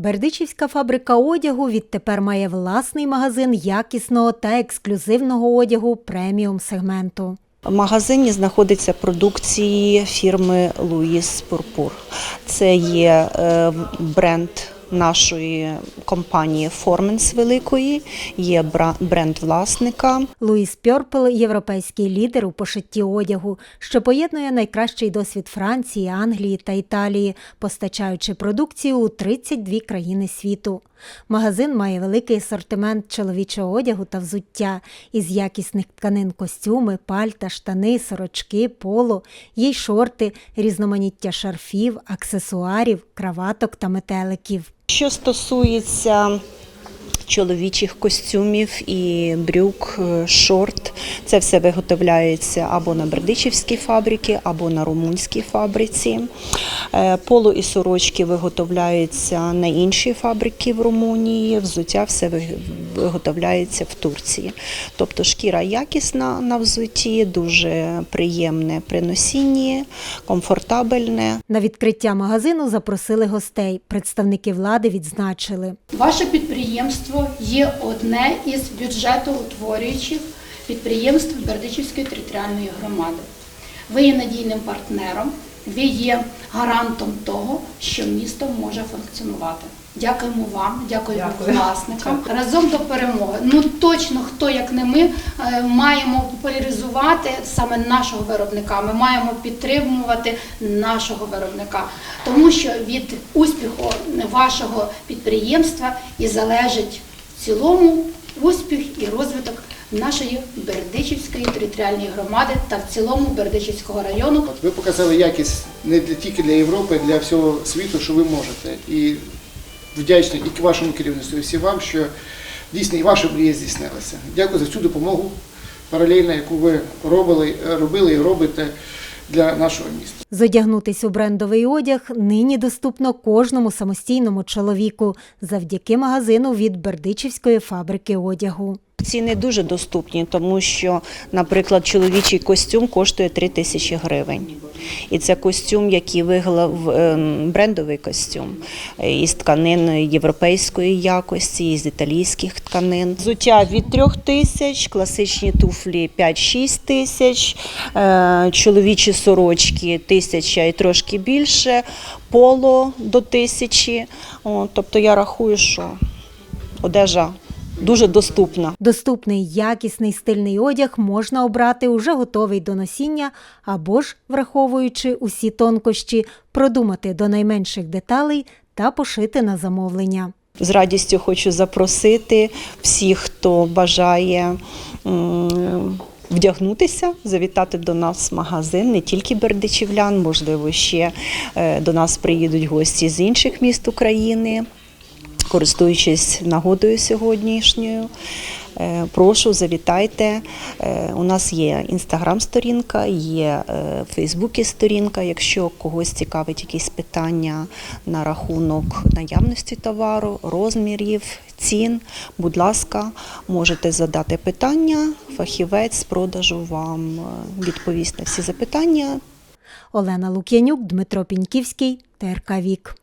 Бердичівська фабрика одягу відтепер має власний магазин якісного та ексклюзивного одягу преміум сегменту. В магазині знаходиться продукції фірми Луїс Пурпур. Це є е, бренд нашої компанії Форменс Великої, є бренд власника. Луїс Пьорпл – європейський лідер у пошитті одягу, що поєднує найкращий досвід Франції, Англії та Італії, постачаючи продукцію у 32 країни світу. Магазин має великий асортимент чоловічого одягу та взуття із якісних тканин костюми, пальта, штани, сорочки, поло, є й шорти, різноманіття шарфів, аксесуарів, краваток та метеликів. Що стосується чоловічих костюмів і брюк, е, шорт, це все виготовляється або на бердичівській фабриці, або на румунській фабриці. Е, Поло і сорочки виготовляються на іншій фабриці в Румунії, взуття все виготовляється в Турції. Тобто шкіра якісна на взутті, дуже приємне при носінні, комфортабельне. На відкриття магазину запросили гостей. Представники влади відзначили. Ваше підприємство є одне із бюджетоутворюючих підприємств Бердичівської територіальної громади. Ви є надійним партнером, ви є гарантом того, що місто може функціонувати. Дякуємо вам, дякуємо власникам. Разом до перемоги. Ну точно хто як не ми е, маємо популяризувати саме нашого виробника. Ми маємо підтримувати нашого виробника, тому що від успіху вашого підприємства і залежить в цілому успіх і розвиток нашої Бердичівської територіальної громади та в цілому Бердичівського району. Ви показали якість не для тільки для Європи, а для всього світу, що ви можете. І вдячний і вашому керівництву, і всім вам, що дійсно і ваша мрія здійснилася. Дякую за цю допомогу паралельно, яку ви робили, робили і робите для нашого міста. Зодягнутись у брендовий одяг нині доступно кожному самостійному чоловіку завдяки магазину від Бердичівської фабрики одягу. Ціни дуже доступні, тому що, наприклад, чоловічий костюм коштує 3 тисячі гривень. І це костюм, який виглав ем, брендовий костюм е, із тканин європейської якості, із італійських тканин. Взуття від 3 тисяч, класичні туфлі 5-6 тисяч, е, чоловічі сорочки тисяча і трошки більше, поло до тисячі. Тобто я рахую, що одежа дуже доступна. Доступний якісний стильний одяг можна обрати уже готовий до носіння або ж, враховуючи усі тонкощі, продумати до найменших деталей та пошити на замовлення. З радістю хочу запросити всіх, хто бажає вдягнутися, завітати до нас в магазин, не тільки бердичівлян, можливо, ще е, до нас приїдуть гості з інших міст України. Користуючись нагодою сьогоднішньою, е, прошу завітайте. Е, У нас є інстаграм-сторінка, є е, в Фейсбуці сторінка. Якщо когось цікавить якісь питання на рахунок наявності товару, розмірів, цін, будь ласка, можете задати питання. Фахівець з продажу вам е, відповість на всі запитання. Олена Лук'янюк, Дмитро Піньківський, ТРК Вік.